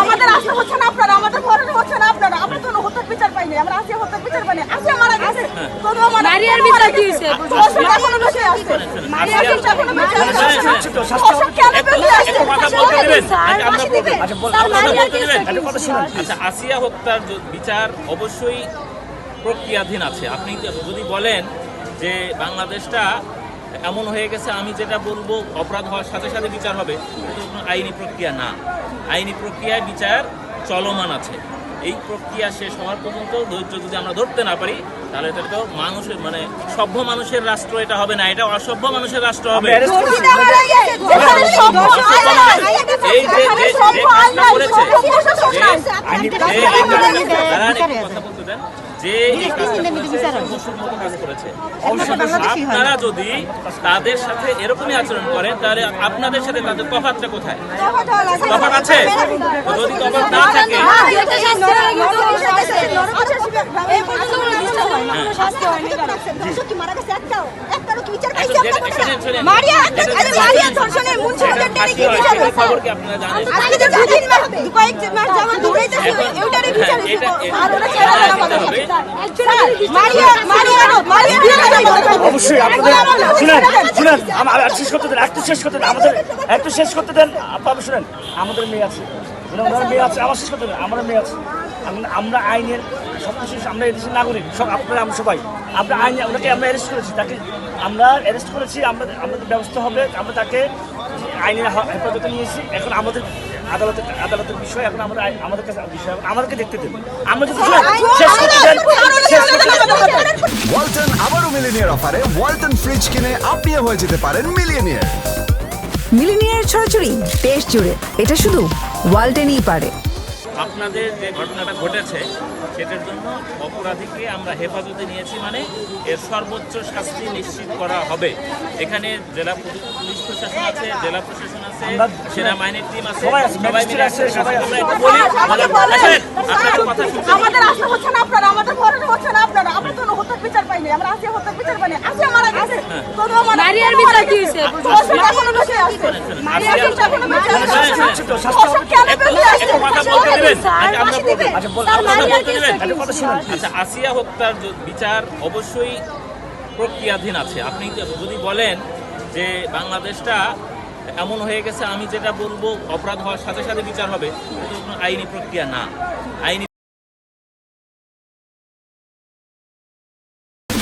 আমাদের আসলে হচ্ছে না আপনারা আমাদের হচ্ছে না আপনারা আমরা কোনো হত্যার বিচার পাইনি আমরা হত্যার বিচার পাইনি মারা গেছে মারিয়ার বিচার কি? এখনও আছে মারিয়ার বিচার এখনও আছে। আচ্ছা। আচ্ছা আসিয়া হত্যার বিচার অবশ্যই প্রক্রিয়াধীন আছে আপনি যদি বলেন যে বাংলাদেশটা এমন হয়ে গেছে আমি যেটা বলব অপরাধ হওয়ার সাথে সাথে বিচার হবে এটা কোনো আইনি প্রক্রিয়া না আইনি প্রক্রিয়ায় বিচার চলমান আছে এই প্রক্রিয়া শেষ হওয়ার পর্যন্ত ধৈর্য যদি আমরা ধরতে না পারি তাহলে এটা তো মানুষের মানে সভ্য মানুষের রাষ্ট্র এটা হবে না এটা অসভ্য মানুষের রাষ্ট্র হবে এই যে কথা বলতে দেন। যে। আপনারা যদি তাদের সাথে এরকমই আচরণ করেন তাহলে আপনাদের সাথে তাদের তফাৎটা কোথায় তফাৎ আছে যদি তফাৎ না থাকে হয়, কয়েক মাস বিচার হ্যাঁ, এটা- অবশ্যই আপনাদের শুনেন শুনেন আর শেষ করতে দেন একটু শেষ করতে দেন আমাদের একটু শেষ করতে দেন শুনেন আমাদের মেয়ে আছে। ওনার মেয়ে আছে আমার শেষ করতে দেন আমার মেয়ে আছে। আমরা- আইনের সব কিছু আমরা এদেশের নাগরিক সব আপনারা আমরা সবাই। আমরা আইনে ওনাকে আমরা অ্যারেস্ট করেছি তাকে আমরা অ্যারেস্ট করেছি আমরা আমাদের ব্যবস্থা হবে আমরা তাকে আইনের হেফাজতে নিয়েছি। এখন আমাদের আদালতের আদালতের বিষয় এখন আমরা আমাদের কাছে বিষয় আমাদেরকে দেখতে দেন। আমরা যদি শেষ করতে দেন শেষ করতে ওয়ালটন আবারও মিলিনিয়ার অফারে ওয়ালটন ফ্রিজ কিনে আপনিও হয়ে যেতে পারেন মিলিয়নিয়ার। মিলিনিয়ার ছড়াছড়ি দেশ জুড়ে। এটা শুধু ওয়ালটেনই পারে। আপনাদের যে ঘটনাটা ঘটেছে সেটার জন্য অপরাধীকে আমরা হেফাজতে নিয়েছি মানে এর সর্বোচ্চ শাস্তি নিশ্চিত করা হবে। এখানে জেলা পুলিশ প্রশাসন আছে জেলা প্রশাসন আছে সেনাবাহিনীর টিম আছে সবাই মিলে আছে, আমাদের আমাদের- আপনাদের কথা শুনতে আমাদের আসলে হচ্ছে না আপনারা আমাদের হচ্ছে না আপনারা আমরা কোনো হত্যার বিচার পাইনি আমরা হত্যার বিচার পাইনি মারিয়ার বিচার কি আছে। মারিয়ার বিচার কেন আছে? আচ্ছা। আচ্ছা। আচ্ছা আসিয়া হত্যার বিচার অবশ্যই প্রক্রিয়াধীন আছে। আপনি যদি বলেন যে বাংলাদেশটা এমন হয়ে গেছে আমি যেটা বলব অপরাধ হওয়ার সাথে সাথে বিচার হবে কোনো আইনি প্রক্রিয়া না। আইনি